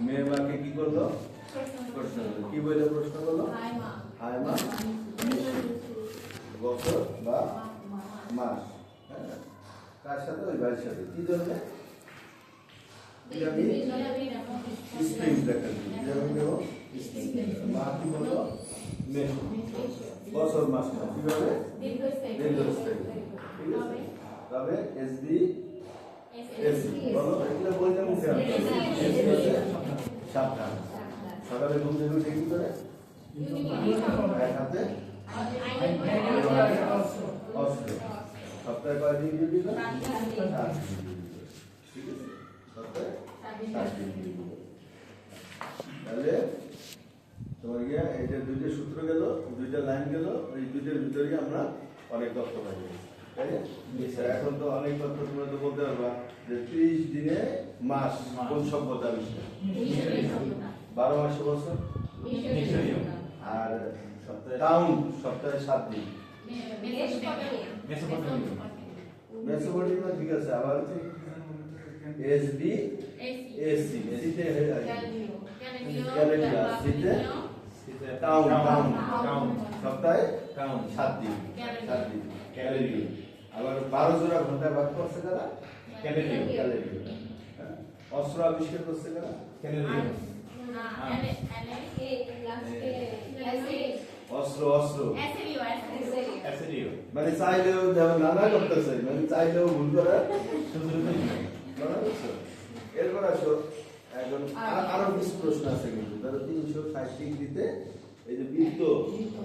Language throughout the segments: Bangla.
মেয়ে মাকে কি করল? প্রশ্ন করল। কি বলে প্রশ্ন করল? হায় মা। বছর বা মাস। হ্যাঁ? কার সাথে? ওই ভাইয়ের সাথে। কি জন্য স্প্রিং মা কি বলল? বছর মাস কীভাবে? দীর্ঘস্থায়ী। ঠিক আছে। তবে? এসবি এসি বলো এগুলো বলতে মুখে সাবধান। সকালে ঘুম থেকে উঠে কি করে? এক হাতে অস্ত্র সপ্তাহে কয়দিন ডিউটি ঠিক আছে। সপ্তাহে সাত দিন duty তাহলে তোমার গিয়ে এই দুইটা সূত্র গেল, দুইটা লাইন গেল, এই দুইটার ভিতরে আমরা অনেক তথ্য পাই। এখন তো অনেক তথ্য তোমরা তো বলতে পারবা যে ত্রিশ দিনে মাস কোন সভ্যতা আবিষ্কার বারো মাসে বছর আর টাউন সপ্তাহে সাত দিন মেসোপটেমিয়া ঠিক আছে আবার এস বি এসি সিতে ক্যালেন্ডার সিতে টাউন টাউন সপ্তাহে সাত দিন সাত দিন ক্যালেন্ডার আবার বারো জোড়া ঘন্টায় ভাগ করছে কারা? হ্যাঁ। অস্ত্র আবিষ্কার করছে কারা? অস্ত্র অস্ত্র। মানে চাইলেও নানা করতেছে মানে চাইলেও ভুল করার সুযোগ নেই। এরপর আসো এখন আর- কিছু প্রশ্ন আছে কিন্তু ধরো তিনশো ষাট ডিগ্রিতে এই যে বৃত্ত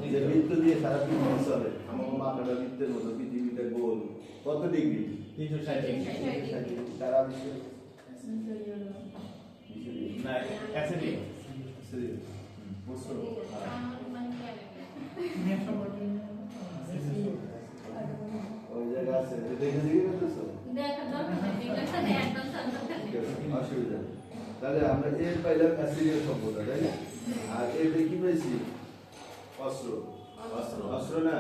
যে বৃত্ত দিয়ে সারা পৃথিবী চলে। আমার মাথাটা বৃত্তের মতো পৃথিবীটা গোল কত ডিগ্রি তিনশো ষাট ডিগ্রি। তারা না। বুঝছ? ওই জায়গা আছে দেখে দেখে বলতেছো অসুবিধা নেই। তাহলে আমরা এর পাইলাম অ্যাসিরিয়ার সভ্যতা তাই না? আর এর কি পাইছি? অস্ত্র। অস্ত্র। না?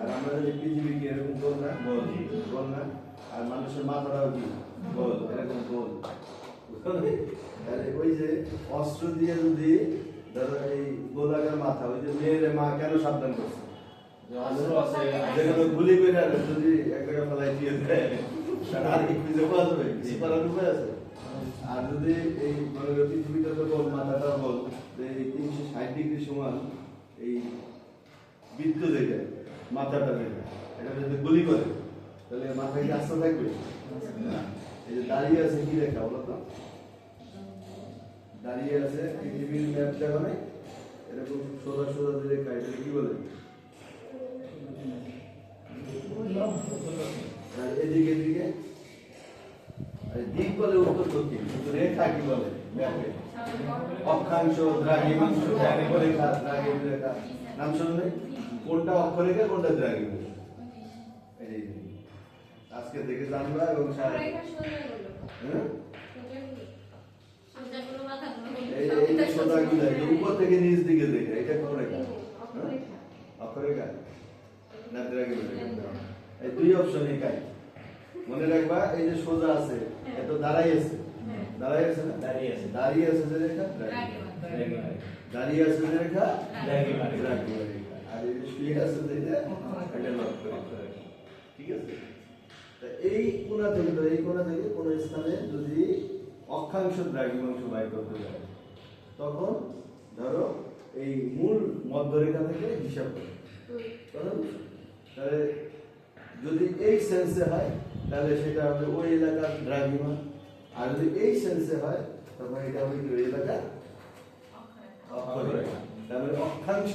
আর আমরা যদি পৃথিবী কি এরকম গোল না? গোল গোল না? আর মানুষের মাথাটাও কি? গোল এরকম গোল ওই যে অস্ত্র দিয়ে যদি ধরো এই গোলাকার মাথা ওই যে মেয়ের মা কেন সাবধান করছে? যে অস্ত্র আছে, যেগুলো গুলি করে আর যদি এক জায়গায় ফেলাই দিয়ে দেয় আর কি খুঁজে পাওয়া যাবে কিছু করার উপায় আছে? আর যদি এই মনে পৃথিবীটা তো গোল মাথাটা গোল এই তিনশো ষাট ডিগ্রি সমান এই বৃত্ত যেটা মাথাটা এটা যদি গুলি করে, তাহলে মাথায় কি আস্থা থাকবে? এই যে দাঁড়িয়ে আছে, কি রেখা বলো তো? দাঁড়িয়ে আছে পৃথিবীর ম্যাপ দেখো নাই? এরকম সোজা সোজা যে রেখা এটা কি বলে? এদিকে এদিকে? দিক বলে, উত্তর দক্ষিণ, কিন্তু রেখা কি বলে? অক্ষাংশ, দ্রাঘিমাংশ রেখা দ্রাঘিম রেখা। নাম শুনলে? কোনটা অক্ষরেখা কোনটা দ্রাঘিম এই আজকে থেকে জানবা এবং হ্যাঁ? এই উপর থেকে নিচ দিকে দেখে এটা কোন রেখা? হ্যাঁ? অক্ষরেখা না দ্রাঘিম এই দুই অপশন একাই। মনে রাখবা এই যে সোজা আছে এত দাঁড়াই আছে। দাঁড়াই আছে না? দাঁড়িয়ে আছে। দাঁড়িয়ে আছে যে রেখা? দাঁড়িয়ে আছে যে রেখা? দ্রাঘিমা। আর এই যে শুয়ে আছে যে এটা লক্ষ্য রেখা। ঠিক আছে এই কোণা থেকে এই কোণা থেকে কোন স্থানে যদি অক্ষাংশ দ্রাঘিমাংশ বাই করতে যায় তখন ধরো এই মূল মধ্যরেখা থেকে হিসাব করে তাহলে যদি এই সেন্সে হয় তাহলে সেটা হবে ওই এলাকার দ্রাঘিমা আর যদি এই সেন্সে হয় তখন এটা হবে কি ওই এলাকার তারপরে অক্ষাংশ।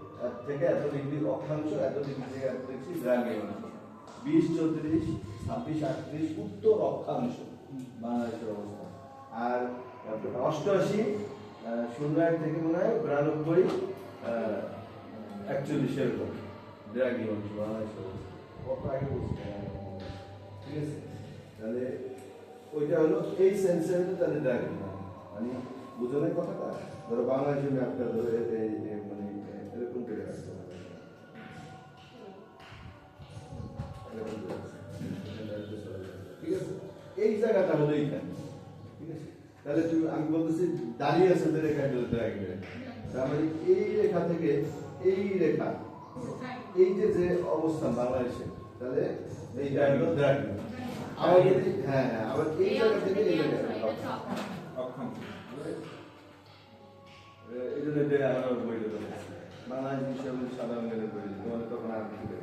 থেকে এত ডিগ্রি অক্ষাংশ, এত ডিগ্রি থেকে এত ডিগ্রি দ্রাঘিমাংশ বিশ, চৌত্রিশ, ছাব্বিশ, আটত্রিশ, উত্তর অক্ষাংশ বাংলাদেশের অবস্থান আর অষ্টআশি শূন্য এক থেকে মনে হয় বিরানব্বই একচল্লিশ এরকম অংশ বাংলাদেশ কত আগে বলছি? ঠিক আছে। তাহলে ওইটা হলো এই সেন্সের তাহলে দ্রাগি মানে বুঝলেন কথাটা? ধরো বাংলাদেশের ম্যাপটা ধরো হলো ঠিক আছে? তাহলে তুমি আমি বলতেছি দাঁড়িয়ে আছে যে রেখা রাখবে তার মানে এই রেখা থেকে এই রেখা এই যে যে অবস্থান বাংলাদেশে তাহলে এইটা হলো দ্রাঘি আবার যদি হ্যাঁ হ্যাঁ আবার এই জায়গা থেকে এই জায়গা অক্ষাংশ এই জন্য যে আমার বই বাংলাদেশ হিসাবে সাধারণ বই তোমার তখন আর কিছু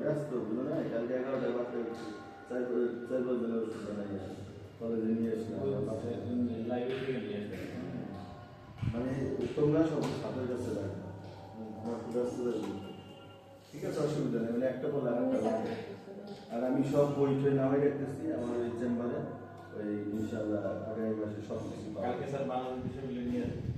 ব্যস্ত বুঝলো না? কালকে এগারোটায় বাচ্চা চার চার পাঁচ জনের ওষুধ বানাই কলেজে নিয়ে নিয়ে আসবে মানে তোমরা সব হাতের কাছে রাখো আমার খুব ব্যস্ত থাকবে। ঠিক আছে অসুবিধা নেই। মানে একটা বলে আর একটা আর আমি সব বই টই নামাই রাখতেছি। আমার ওই চেম্বারে ওই ইনশাল্লাহ আগামী মাসে সব কিছু। কালকে স্যার বাংলাদেশ নিয়ে আসবে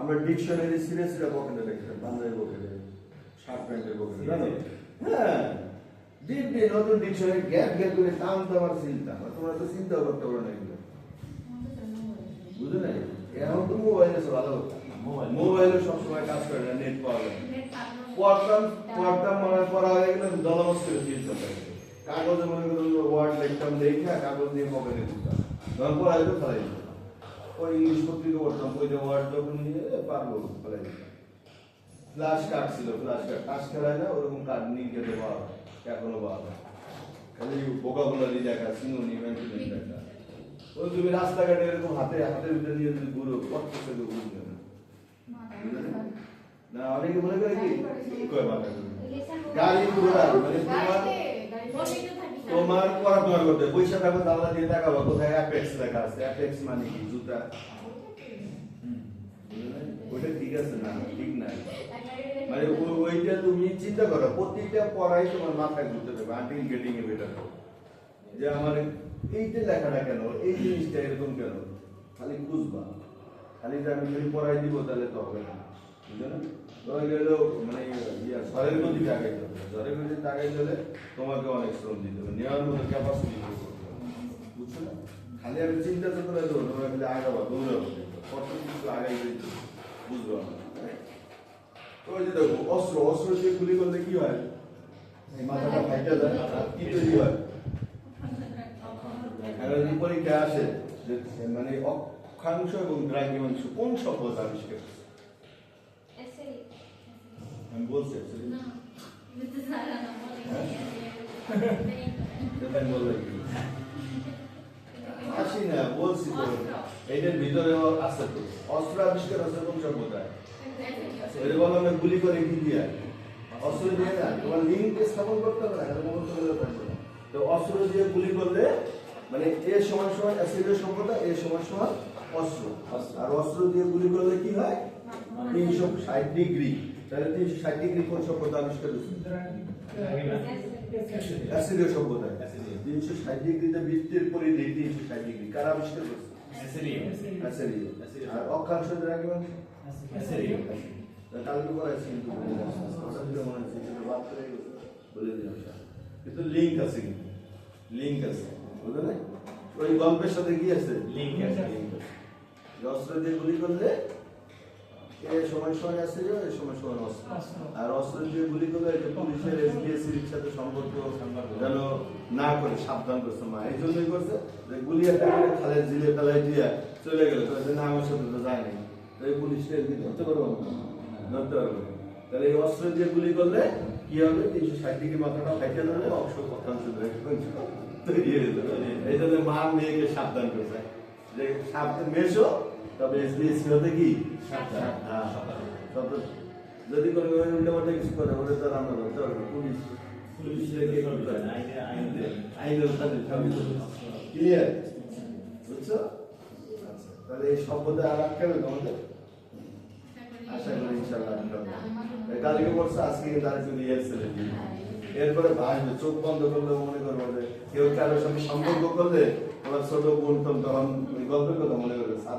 আমরা ডিকশনারি সিরে সিরে পকেটে রেখেছি বাংলায় পকেটে শার্ট প্যান্টের পকেটে জানো হ্যাঁ ডি নতুন ডিকশনারি গ্যাপ গ্যাপ করে টান তো আমার চিন্তা আমার তোমরা তো চিন্তা করতে পারো না এগুলো। বুঝলে না এখন তো মোবাইল আছে ভালো মোবাইল মোবাইলে সবসময় কাজ করে না নেট পাওয়া যায়। পড়তাম পড়তাম মনে হয় পড়া হয়ে গেলে দলমস করে চলতে হবে। কাগজে মনে করুন ওয়ার্ড লিখতাম লেখা কাগজ নিয়ে পকেটে দিতাম। তখন পড়া যেত ফেলাই দিতাম ওই ইংলিশ পড়তাম ওই নিয়ে পারব দিতাম। কার্ড ছিল ফ্লাশ কার্ড খেলায় না, ওরকম কার্ড নিয়ে পাওয়া। এখনও পাওয়া যায়। খালি দেখা দেখা ওই তুমি রাস্তাঘাটে এরকম হাতে, হাতের ভিতরে নিয়ে যদি ঘুরো কত বুঝবে না না, অনেকে মনে করে কি? কয় মাথা গাড়ি ঘোড়া মানে তোমার তোমার পড়াশোনা করতে, পয়সা থাকো তাহলে দিয়ে দেখাবো, কোথায় অ্যাপেক্স লেখা আছে? অ্যাপেক্স মানে কি? জুতা? ওইটা ঠিক আছে না, ঠিক না মানে ওইটা তুমি চিন্তা করো প্রত্যেকটা পড়াই তোমার মাথায় ঘুরতে দেবে আন্টিল গেটিং এ বেটার যে আমার এইটা লেখাটা কেন, এই জিনিসটা এরকম কেন? খালি খুঁজবা। খালি যে আমি যদি পড়াই দিব, তাহলে তো হবে না। বুঝলে না? তোমার গেল মানে ইয়া, ঝড়ের গতি হবে। ঝড়ের গতি টাকাইতে হলে তোমাকে অনেক শ্রম দিতে হবে। নেওয়ার মতো ক্যাপাসিটি করতে বুঝছ না? খালি আমি চিন্তা তো করে দেবো তোমরা খালি আগাবা দৌড়াবো কত কিছু আগাই দিতে বুঝব না ওই যে দেখো অস্ত্র অস্ত্র দিয়ে গুলি করলে কি হয় মাথাটা ফাইটা যায় কি তৈরি হয় যদি আসে যে মানে অক্ষাংশ এবং দ্রাঘিমাংশ কোন সভ্যতা আবিষ্কার? আমি বলছি actually। বললাম? আসি না বলছি তো এইটার ভিতরে আছে তো অস্ত্র আবিষ্কার আছে কোন সভ্যতায় ওই বলো আমি গুলি করে কি দিয়া? অস্ত্র দিয়ে না তোমার লিঙ্ক স্থাপন করতে হবে না তো অস্ত্র দিয়ে গুলি করলে মানে এ সমান সমান অ্যাসিডের সভ্যতা এ সমান সমান অস্ত্র। আর অস্ত্র দিয়ে গুলি করলে কি হয়? তিনশো ষাট ডিগ্রি। তাহলে তিনশো ষাট ডিগ্রি কোন সভ্যতা আবিষ্কার হয়েছে? অ্যাসিডীয় সভ্যতা। তিনশো ষাট ডিগ্রিতে বৃত্তের পরিধি তিনশো ষাট ডিগ্রি। কারা আবিষ্কার করছে। আর অক্ষাংশ দ্রাঘিমাংশ অ্যাসিরিয়াম কালকে পড়াইছি কিন্তু মনে হচ্ছে বাদ করে। বলে দিলাম। কিন্তু লিঙ্ক আছে কিন্তু। লিঙ্ক আছে। বুঝলে না? ওই গল্পের সাথে কি আছে? Link আছে। লিঙ্ক আছে। অস্ত্র দিয়ে গুলি করলে এ সময় সময় আছে যে এ সময় সময় অস্ত্র। আর অস্ত্র দিয়ে গুলি করলে এটা পুলিশের এসবিএসির সাথে সম্পর্ক যেন না করে সাবধান করছে মা। এই জন্যই করছে যে গুলি একটা খালের জিলে ফেলাই দিয়ে চলে গেল। তো যে না আমার সাথে তো যায় তো এই পুলিশটা এমনি ধরতে পারব ধরতে পারব তাহলে এই অস্ত্র দিয়ে গুলি করলে কি হবে? তিনশো ষাট ডিগ্রি মাথাটা ফাইটে ধরলে অংশ ধরে তৈরি হয়ে যেত এই জন্য মা মেয়েকে সাবধান করছে। যে সাবধান মেশো তবে এসবিএসসি হতে কি? হ্যাঁ। তবে যদি কোনো উল্টা পাল্টা কিছু করে ওরে তো আমরা বলতে পারব পুলিশ। ক্লিয়ার বুঝছ? তাহলে এই আর তোমাদের? আশা করি এই কালকে আজকে কিন্তু আরেকটু রিহার্সেল এরপরে ভাসবে চোখ বন্ধ করলে মনে করব যে কেউ কারোর সঙ্গে সম্পর্ক করলে ছোট বোন তখন গল্পের কথা মনে করবে স্যার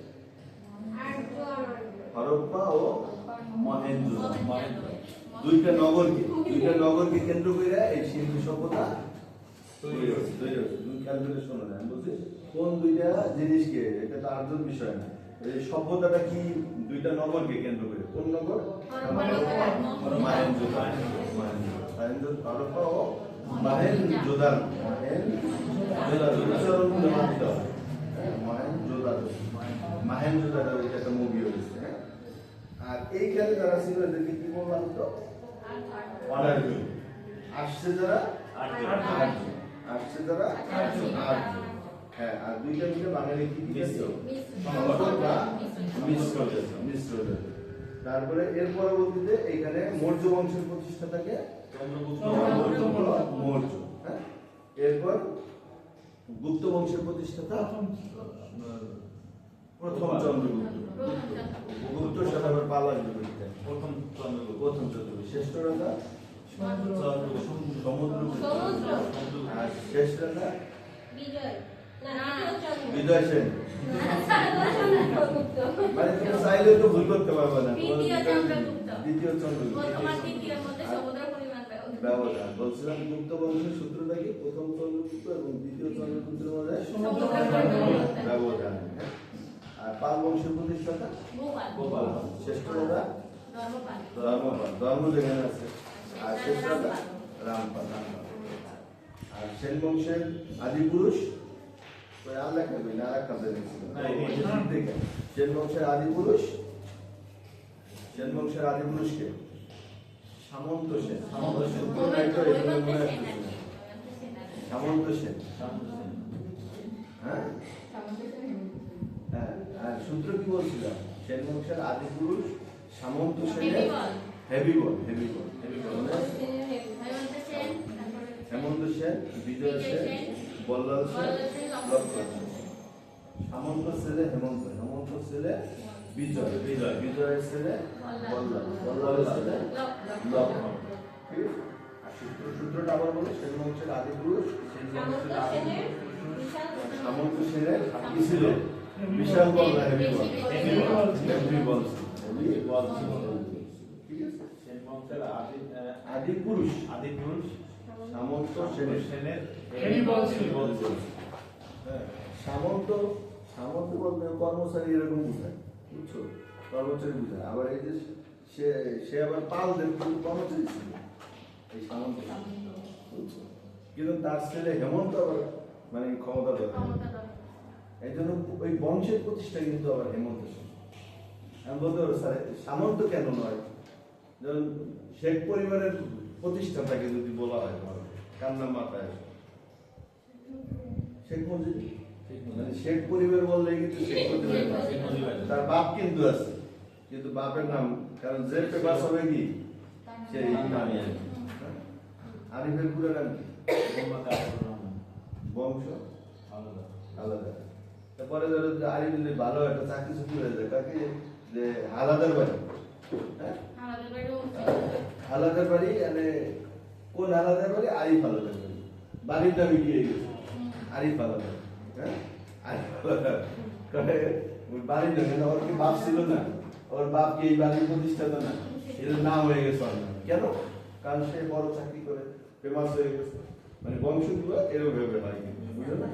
হরপ্পা ও মহেন্দ্র। দুইটা নগরকে দুইটা নগরকে কেন্দ্র করে এই সিন্ধু সভ্যতা তৈরি তৈরি কোন দুইটা জিনিসকে এটা তো আর্জন বিষয় না। এই সভ্যতাটা কি দুইটা নগরকে কেন্দ্র করে? কোন নগর? মাহেন্দ্র। মাহেন্দ্র। হরপ্পা ও হ্যাঁ, মাহেন্দ্রদার মাহেন্দ্রদার ওইটা একটা মুভি হয়েছে হ্যাঁ? আর এইখানে যারা ছিল এদেরকে কি বললাম তো? আসছে যারা? আটজন। আসছে যারা? আটজন। হ্যাঁ আর দুইটা মিলে বাঙালি কি? মিশ্র। মিশ্র। মিশ্র। তারপরে এর পরবর্তীতে এখানে মৌর্য বংশের প্রতিষ্ঠাতাকে? মৌর্য। হ্যাঁ? এরপর গুপ্ত বংশের প্রতিষ্ঠাতা? প্রথম চন্দ্রগুপ্ত। গুপ্ত সাথে পালা বিপরীতে প্রথম চন্দ্রগুপ্ত। প্রথম চন্দ্রগুপ্ত। শ্রেষ্ঠ রাজা শেষ রাজা বিজয়। সেন। মানে তুমি চাইলে তো ভুল করতে পারবে না। দ্বিতীয় চন্দ্রগুপ্ত। ব্যবধান। বলছিলাম গুপ্ত বংশের সূত্রটা কি? প্রথম চন্দ্রগুপ্ত এবং দ্বিতীয় চন্দ্রগুপ্তের মধ্যে সমুদ্র ব্যবধান? আর পাল বংশের প্রতিষ্ঠাতা গোপাল। গোপাল। শ্রেষ্ঠ রাজা ধর্মপাল। ধর্মপাল। ধর্ম যেখানে আছে। আর শেষ রাজা রামপাল। রামপাল আর সেন বংশের আদি পুরুষ? ওই আর কাজে ছিল না, সেন বংশের আদি পুরুষ? সেন বংশের আদি পুরুষকে সামন্ত সেন। সামন্ত সেন। কোন একটা এখানে সূত্র কি বলছিলাম সেন বংশের আদি পুরুষ সামন্ত সেনের হেভি বল। হেভি বল হেভি বল। মানে হেমন্ত সেন, সেন বিজয় সেন বল্লাল সেন সেন, লক্ষণ সামন্ত ছেলে হেমন্ত হেমন্ত ছেলে বিজয় বিজয়। বিজয়ের ছেলে বল্লাল বল্লালের ছেলে লক্ষণ আর সূত্র সূত্রটা আবার বলো সেন বংশের আদি পুরুষ সেন বংশের আদি সামন্ত সেনের কি ছিল বিশাল বল হেভি বল। হেভি বল হেভি বল ঠিক আছে সেন বংশের আদি আদি পুরুষ আদি পুরুষ সামন্ত সেনের সেনের সেনের হেভি বল ছিল। বল হ্যাঁ, সামন্ত সামন্ত বলতে কর্মচারী এরকম বোঝায় বুঝছ? কর্মচারী বোঝায়। আবার এই যে সে সে আবার পালদের কিন্তু কর্মচারী ছিল। এই সামন্ত। বুঝছ? কিন্তু তার ছেলে হেমন্ত আবার মানে ক্ষমতা দরকার ক্ষমতা দরকার। এই জন্য ওই বংশের প্রতিষ্ঠা কিন্তু আবার হেমন্ত আমি বলতে পারব স্যার সামন্ত কেন নয় যেমন শেখ পরিবারের প্রতিষ্ঠাতাকে যদি বলা হয় নাম মাথায় শেখ মুজিব মানে শেখ পরিবার বললে কিন্তু শেখ পরিবার। তার বাপ কিন্তু আছে কিন্তু বাপের নাম কারণ যে পেপার হবে কি সেই নামই আর কি। হ্যাঁ? আরিফের পুরো নাম কি। বংশ আলাদা। আলাদা তারপরে ধরো যে আরিফ যদি ভালো একটা চাকরি চুক্তি হয়ে যায় তাকে যে আলাদার বাড়ি। হ্যাঁ? আমাদের বাড়ি মানে কোন আলাদার বাড়ি? আরিফ আলাদার বাড়ি। বাড়ির নামে গিয়ে গেছে আরিফ আলাদা হ্যাঁ? আরিফ ওই বাড়ির নামে না, ওর কি বাপ ছিল না? ওর বাপ কি এই বাড়ির প্রতিষ্ঠাতা না? এর নাম হয়ে গেছে ওর কেন? কারণ সে বড় চাকরি করে ফেমাস হয়ে গেছে। মানে বংশগুলো এরকম ভেবে কিন্তু বুঝলো না?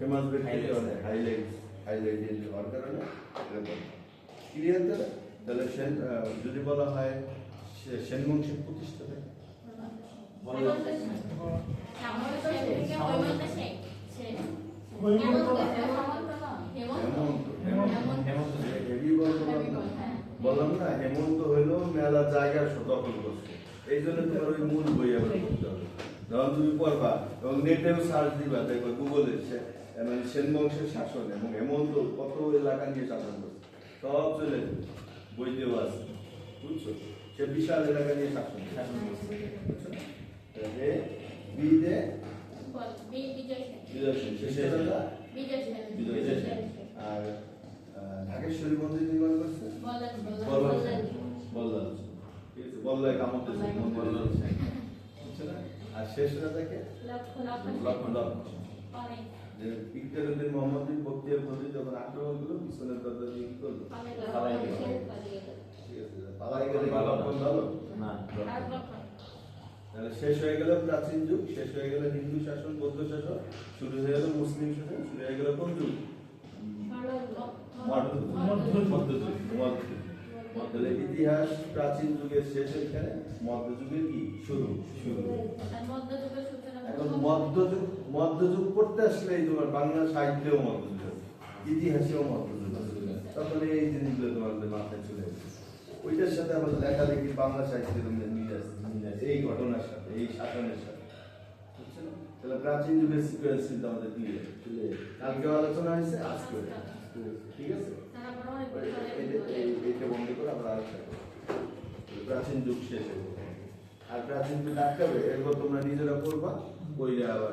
ফেমাস ব্যক্তি অনেক হাইলাইট হাইলাইট হওয়ার কারণে ক্লিয়ার তাহলে তাহলে সেন যদি বলা হয় সেন বংশের প্রতিষ্ঠা থেকে হেমন্ত হেমন্ত সেন থেকে হৈমন্ত সেন। সেন। হৈমন্ত। হেমন্ত, হেমন্ত না, হেমন্ত। হেমন্ত হেমন্ত। হেমন্ত হেভি বললাম না। বললাম না হেমন্ত হইল মেলা জায়গা দখল করছে এই জন্য তোমার ওই মূল বই আবার পড়তে হবে যখন তুমি পড়বা এবং নেটেও সার্চ দিবা দেখবা গুগলে সে- মানে সেন বংশের শাসন এবং হেমন্ত কত এলাকা নিয়ে শাসন করছে? সব চলে যাবে আছে বুঝছ? সে বিশাল এলাকা নিয়ে শাসন শাসন করছে। বুঝছ? তাহলে বিদে বল, বিজয় আর ঢাকেশ্বরী মন্দির নির্মাণ করছে? বল্লাল, ঠিক আছে বল্লাল কামত বল্লাল। বুঝছ না? আর শেষ রাজাকে? লক্ষণ, লক্ষণ যে ইকতারুদ্দিন মোহাম্মদ বক্তিয়ার খলজি যখন আক্রমণ করল পিছনের দরজা দিয়ে কি করল? পালাই গেল। সেন, পালিয়ে গেল। ঠিক আছে পালাই গেলে। ভালো ভালো না তাহলে শেষ হয়ে গেল প্রাচীন যুগ শেষ হয়ে গেল হিন্দু শাসন বৌদ্ধ শাসন শুরু হয়ে গেল মুসলিম শাসন শুরু হয়ে গেল কোন যুগ। তাহলে ইতিহাস প্রাচীন যুগের শেষ এখানে মধ্যযুগের কি? শুরু শুরু। আর মধ্যযুগের সূচনা এখন মধ্যযুগ মধ্যযুগ করতে আসলে এই তোমার বাংলা সাহিত্যেও মধ্যযুগ ইতিহাসেও মধ্যযুগ আছে। তখন এই জিনিসগুলো তোমাদের মাথায় চলে আসে। ওইটার সাথে আবার লেখালেখি বাংলা সাহিত্যের মিলে আসছে এই ঘটনার সাথে, এই শাসনের সাথে। তাহলে প্রাচীন যুগের সিকুয়েন্স কিন্তু আমাদের ক্লিয়ার কালকে আলোচনা হয়েছে, আজকে ঠিক আছে? এইটা বন্ধ করে আরেকটা করো। প্রাচীন যুগ শেষ। আর প্রাচীন যুগ আটকাবে, এরপর তোমরা নিজেরা করবা কইলে আবার